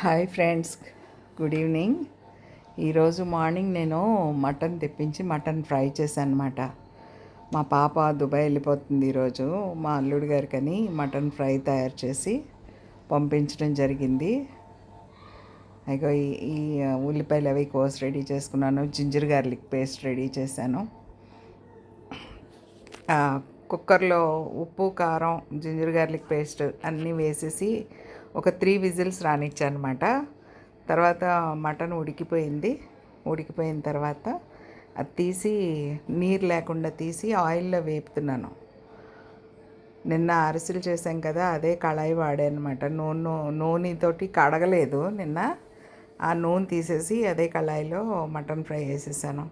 Hi friends good evening. ఈరోజు morning నేను mutton తెప్పించి మటన్ ఫ్రై చేశాను అనమాట మా పాప దుబాయ్ వెళ్ళిపోతుంది ఈరోజు. మా అల్లుడు గారికని మటన్ ఫ్రై తయారు చేసి పంపించడం జరిగింది. అయిగో ఈ ఉల్లిపాయలు అవి కోసి రెడీ చేసుకున్నాను. జింజర్ గార్లిక్ పేస్ట్ రెడీ చేశాను. కుక్కర్లో ఉప్పు కారం జింజర్ గార్లిక్ పేస్ట్ అన్నీ వేసేసి ఒక త్రీ విజిల్స్ రానిచ్చానమాట. అనమాట తర్వాత మటన్ ఉడికిపోయింది. ఉడికిపోయిన తర్వాత అది తీసి నీరు లేకుండా తీసి ఆయిల్లో వేపుతున్నాను. నిన్న అరిసెలు చేశాం కదా అదే కళాయి వాడాను అనమాట నూనె నూనెతోటి కడగలేదు నిన్న. ఆ నూనె తీసేసి అదే కళాయిలో మటన్ ఫ్రై వేసేసాను.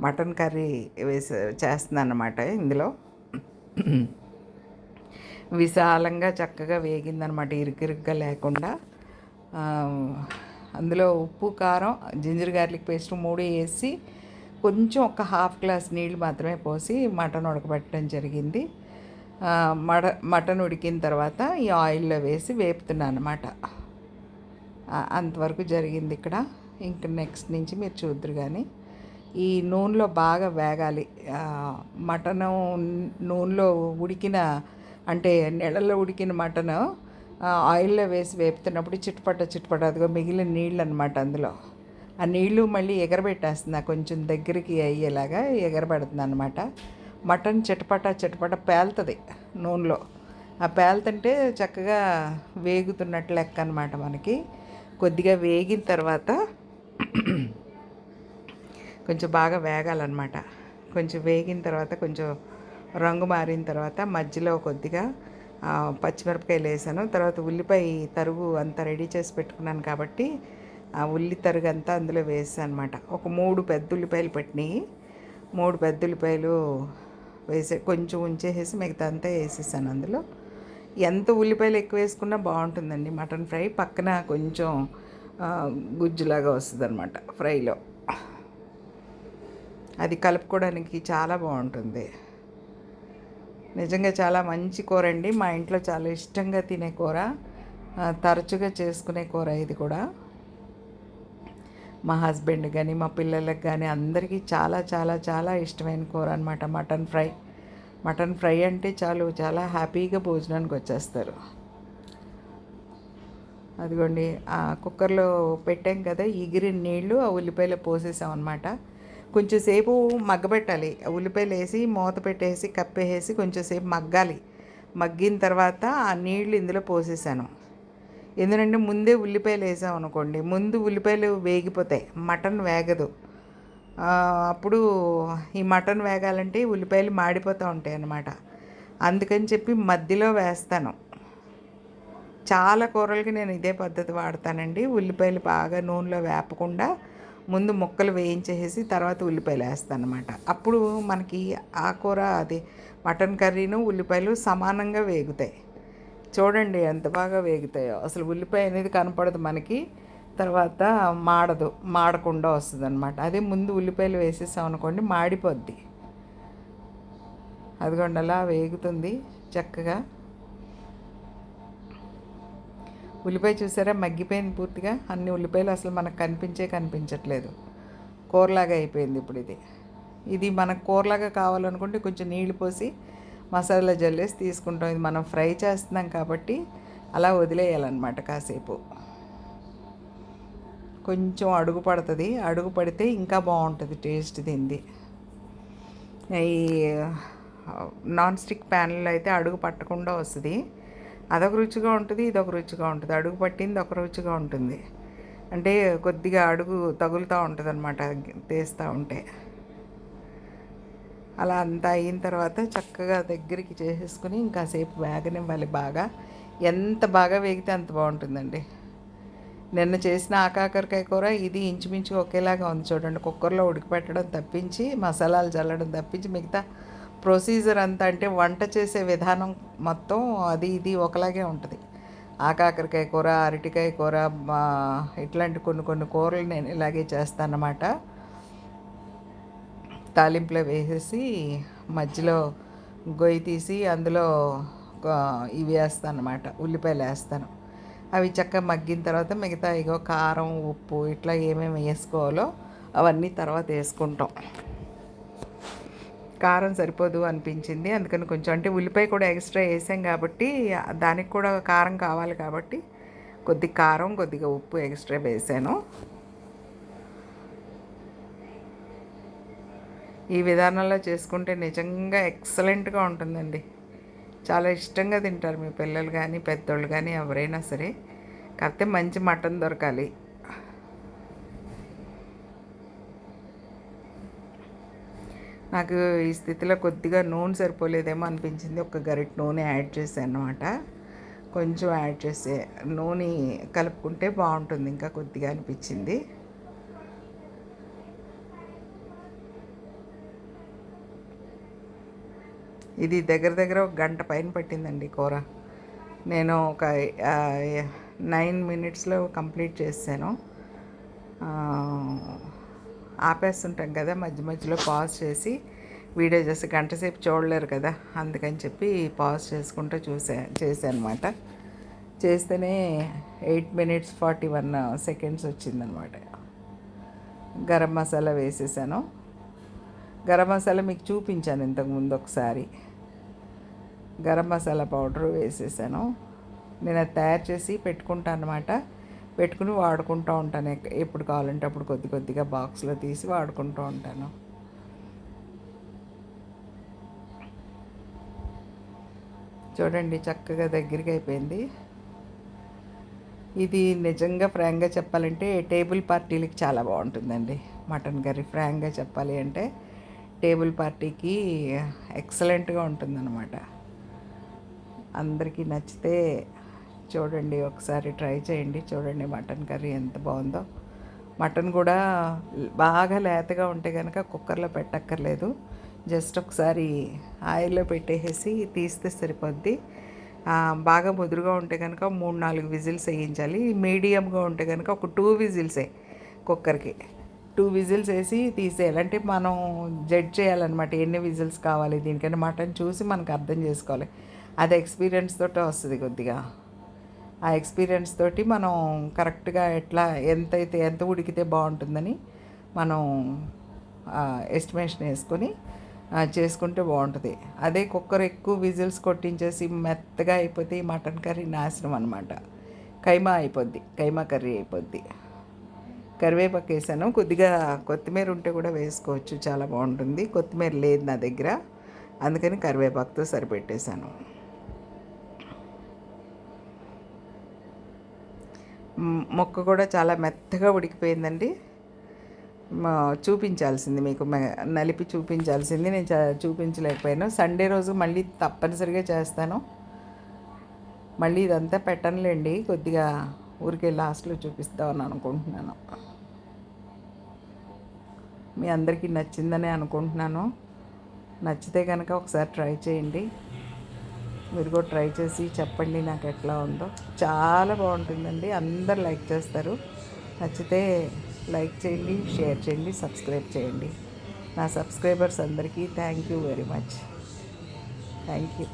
మటన్ కర్రీ వేసే చేస్తున్నాను అనమాట ఇందులో. విశాలంగా చక్కగా వేగిందనమాట ఇరుకిరుగ్గా లేకుండా. అందులో ఉప్పు కారం జింజర్ గార్లిక్ పేస్ట్ మూడు వేసి కొంచెం ఒక హాఫ్ గ్లాస్ నీళ్ళు మాత్రమే పోసి మటన్ ఉడకబెట్టడం జరిగింది. మడ మట మటన్ ఉడికిన తర్వాత ఈ ఆయిల్లో వేసి వేపుతున్నాను అనమాట అంతవరకు జరిగింది ఇక్కడ. ఇంక నెక్స్ట్ నుంచి మీరు చూద్దరు కానీ ఈ నూనెలో బాగా వేగాలి. మటను నూనెలో ఉడికిన అంటే నీళ్ళలో ఉడికిన మటను ఆయిల్లో వేసి వేపుతున్నప్పుడు చిట్టుపట్ట చిట్టుపట్ట అదిగో మిగిలిన నీళ్ళు అనమాట అందులో. ఆ నీళ్ళు మళ్ళీ ఎగరబెట్టేస్తుంది కొంచెం దగ్గరికి అయ్యేలాగా ఎగరబెడుతుంది అనమాట మటన్ చిటపట చిటపట పేలుతుంది నూనెలో. ఆ పేలుతుంటే చక్కగా వేగుతున్నట్టు లెక్క అనమాట మనకి. కొద్దిగా వేగిన తర్వాత కొంచెం బాగా వేగాలన్నమాట. కొంచెం వేగిన తర్వాత కొంచెం రంగు మారిన తర్వాత మధ్యలో కొద్దిగా పచ్చిమిరపకాయలు వేసాను. తర్వాత ఉల్లిపాయ తరుగు అంతా రెడీ చేసి పెట్టుకున్నాను కాబట్టి ఆ ఉల్లి తరుగు అంతా అందులో వేసాను అనమాట ఒక మూడు పెద్ద ఉల్లిపాయలు పెట్టినాయి. మూడు పెద్ద ఉల్లిపాయలు వేసే కొంచెం ఉంచేసేసి మిగతా అంతా వేసేసాను అందులో. ఎంత ఉల్లిపాయలు ఎక్కువ వేసుకున్నా బాగుంటుందండి. మటన్ ఫ్రై పక్కన కొంచెం గుజ్జులాగా వస్తుంది అనమాట ఫ్రైలో. అది కలుపుకోవడానికి చాలా బాగుంటుంది. నిజంగా చాలా మంచి కూర అండి. మా ఇంట్లో చాలా ఇష్టంగా తినే కూర. తరచుగా చేసుకునే కూర ఇది కూడా. మా హస్బెండ్ కానీ మా పిల్లలకు కానీ అందరికీ చాలా చాలా చాలా ఇష్టమైన కూర అనమాట మటన్ ఫ్రై. మటన్ ఫ్రై అంటే చాలు చాలా హ్యాపీగా భోజనానికి వచ్చేస్తారు. అదిగోండి ఆ కుక్కర్లో పెట్టాం కదా ఎగిరిన నీళ్ళు ఆ ఉల్లిపాయలు పోసేసాం కొంచెంసేపు మగ్గబెట్టాలి. ఉల్లిపాయలు వేసి మూత పెట్టేసి కప్పేసి కొంచెం సేపు మగ్గాలి. మగ్గిన తర్వాత ఆ నీళ్ళు ఇందులో పోసేసాను. ఎందుకంటే ముందే ఉల్లిపాయలు వేసాం అనుకోండి ముందు ఉల్లిపాయలు వేగిపోతాయి. మటన్ వేగదు. అప్పుడు ఈ మటన్ వేగాలంటే ఉల్లిపాయలు మాడిపోతూ ఉంటాయి అన్నమాట. అందుకని చెప్పి మధ్యలో వేస్తాను. చాలా కూరలకి నేను ఇదే పద్ధతి వాడతానండి. ఉల్లిపాయలు బాగా నూనెలో వేపకుండా ముందు ముక్కలు వేయించేసి తర్వాత ఉల్లిపాయలు వేస్తాను అనమాట అప్పుడు మనకి ఆ కూర అది మటన్ కర్రీను ఉల్లిపాయలు సమానంగా వేగుతాయి. చూడండి ఎంత బాగా వేగుతాయో. అసలు ఉల్లిపాయ అనేది కనపడదు మనకి. తర్వాత మాడదు మాడకుండా వస్తుంది అనమాట అదే ముందు ఉల్లిపాయలు వేసేసాం అనుకోండి మాడిపోద్ది. అదిగొండలా అలా వేగుతుంది చక్కగా. ఉల్లిపాయ చూసారా? మగ్గిపోయింది పూర్తిగా. అన్ని ఉల్లిపాయలు అసలు మనకు కనిపించే కనిపించట్లేదు. కూరలాగా అయిపోయింది ఇప్పుడు ఇది. ఇది మనకు కూరలాగా కావాలనుకుంటే కొంచెం నీళ్ళు పోసి మసాలా జల్లేసి తీసుకుంటాం. ఇది మనం ఫ్రై చేస్తున్నాం కాబట్టి అలా వదిలేయాలన్నమాట కాసేపు. కొంచెం అడుగు పడుతుంది. అడుగు పడితే ఇంకా బాగుంటుంది టేస్ట్ దీనిది ఈ నాన్ స్టిక్ ప్యాన్లో అయితే అడుగు పట్టకుండా వస్తుంది. అదొక రుచిగా ఉంటుంది ఇదొక రుచిగా ఉంటుంది. అడుగు పట్టింది ఒక రుచిగా ఉంటుంది. అంటే కొద్దిగా అడుగు తగులుతూ ఉంటుంది అనమాట తీస్తూ ఉంటే. అలా అంతా అయిన తర్వాత చక్కగా దగ్గరికి చేసేసుకుని ఇంకాసేపు వేగనివ్వాలి బాగా. ఎంత బాగా వేగితే అంత బాగుంటుందండి. నిన్న చేసిన ఆకాకరకాయ కూర ఇది ఇంచుమించు ఒకేలాగా ఉంది చూడండి. కుక్కర్లో ఉడికిపెట్టడం తప్పించి మసాలాలు చల్లడం తప్పించి మిగతా ప్రొసీజర్ అంతా అంటే వంట చేసే విధానం మొత్తం అది ఇది ఒకలాగే ఉంటుంది. ఆకాకరకాయ కూర అరటికాయ కూర ఇట్లాంటి కొన్ని కొన్ని కూరలు నేను ఇలాగే చేస్తానమాట. తాలింపులో వేసేసి మధ్యలో గొయ్యి తీసి అందులో ఇవి వేస్తాను అనమాట ఉల్లిపాయలు వేస్తాను. అవి చక్కగా మగ్గిన తర్వాత మిగతా ఇగో కారం ఉప్పు ఇట్లా ఏమేమి వేసుకోవాలో అవన్నీ తర్వాత వేసుకుంటాం. కారం సరిపోదు అనిపించింది. అందుకని కొంచెం అంటే ఉల్లిపాయ కూడా ఎక్స్ట్రా వేసాం కాబట్టి దానికి కూడా కారం కావాలి కాబట్టి కొద్ది కారం కొద్దిగా ఉప్పు ఎక్స్ట్రా వేసాను. ఈ విధానంలో చేసుకుంటే నిజంగా ఎక్సలెంట్గా ఉంటుందండి. చాలా ఇష్టంగా తింటారు మీ పిల్లలు కానీ పెద్దోళ్ళు కానీ ఎవరైనా సరే. కాకపోతే మంచి మటన్ దొరకాలి. నాకు ఈ స్థితిలో కొద్దిగా నూనె సరిపోలేదేమో అనిపించింది. ఒక గరిట నూనె యాడ్ చేశాను అనమాట కొంచెం యాడ్ చేసే నూనె కలుపుకుంటే బాగుంటుంది ఇంకా కొద్దిగా అనిపించింది. ఇది దగ్గర దగ్గర ఒక గంట పైన పట్టిందండి కూర. నేను ఒక నైన్ మినిట్స్లో కంప్లీట్ చేశాను. ఆపేస్తుంటాం కదా మధ్య మధ్యలో పాజ్ చేసి వీడియో చేసి గంట సేపు చూడలేరు కదా అందుకని చెప్పి పాజ్ చేసుకుంటూ చూసా చేశానమాట. అనమాట చేస్తేనే eight minutes forty one seconds వచ్చిందనమాట. గరం మసాలా వేసేసాను. గరం మసాలా మీకు చూపించాను ఇంతకుముందు ఒకసారి. గరం మసాలా పౌడర్ వేసేసాను. నేను అది తయారు చేసి పెట్టుకుంటాను అనమాట పెట్టుకుని వాడుకుంటూ ఉంటాను. ఎప్పుడు కావాలంటే అప్పుడు కొద్ది కొద్దిగా బాక్స్లో తీసి వాడుకుంటూ ఉంటాను. చూడండి చక్కగా దగ్గరికి అయిపోయింది. ఇది నిజంగా ఫ్రాంక్గా చెప్పాలంటే టేబుల్ పార్టీలకి చాలా బాగుంటుందండి. మటన్ కర్రీ ఫ్రాంక్గా చెప్పాలి అంటే టేబుల్ పార్టీకి ఎక్సలెంట్గా ఉంటుందన్నమాట. అందరికీ నచ్చితే చూడండి ఒకసారి ట్రై చేయండి. చూడండి మటన్ కర్రీ ఎంత బాగుందో. మటన్ కూడా బాగా లేతగా ఉంటే కనుక కుక్కర్లో పెట్టక్కర్లేదు. జస్ట్ ఒకసారి ఆయిల్లో పెట్టేసి తీస్తే సరిపోద్ది. బాగా ముదురుగా ఉంటే కనుక మూడు నాలుగు విజిల్స్ వేయించాలి. మీడియంగా ఉంటే కనుక ఒక టూ విజిల్సే కుక్కర్కి. టూ విజిల్స్ వేసి తీసేయాలి. అంటే మనం జడ్జ్ చేయాలన్నమాట ఎన్ని విజిల్స్ కావాలి దీనికన్నా మటన్ చూసి మనకు అర్థం చేసుకోవాలి. అది ఎక్స్పీరియన్స్ తోటే వస్తుంది కొద్దిగా. ఆ ఎక్స్పీరియన్స్ తోటి మనం కరెక్ట్గా ఎట్లా ఎంతైతే ఎంత ఉడికితే బాగుంటుందని మనం ఎస్టిమేషన్ వేసుకొని చేసుకుంటే బాగుంటుంది. అదే కుక్కర్ ఎక్కువ విజిల్స్ కొట్టించేసి మెత్తగా అయిపోతే ఈ మటన్ కర్రీ నాశనం అనమాట కైమా అయిపోద్ది కైమా కర్రీ అయిపోద్ది. కరివేపాకు వేసాను. కొద్దిగా కొత్తిమీర ఉంటే కూడా వేసుకోవచ్చు చాలా బాగుంటుంది. కొత్తిమీర లేదు నా దగ్గర. అందుకని కరివేపాకుతో సరిపెట్టేశాను. మొక్క కూడా చాలా మెత్తగా ఉడికిపోయిందండి. చూపించాల్సింది మీకు నలిపి చూపించాల్సింది. నేను చూపించలేకపోయాను. సండే రోజు మళ్ళీ తప్పనిసరిగా చేస్తాను. మళ్ళీ ఇదంతా పెట్టనులేండి. కొద్దిగా ఊరికే లాస్ట్లో చూపిస్తామని అనుకుంటున్నాను. మీ అందరికీ నచ్చిందని అనుకుంటున్నాను. నచ్చితే కనుక ఒకసారి ట్రై చేయండి. మీరు కూడా ట్రై చేసి చెప్పండి నాకు ఎట్లా ఉందో. చాలా బాగుంటుందండి. అందరు లైక్ చేస్తారు. నచ్చితే లైక్ చేయండి షేర్ చేయండి సబ్స్క్రైబ్ చేయండి. నా సబ్స్క్రైబర్స్ అందరికీ thank you very much. Thank you.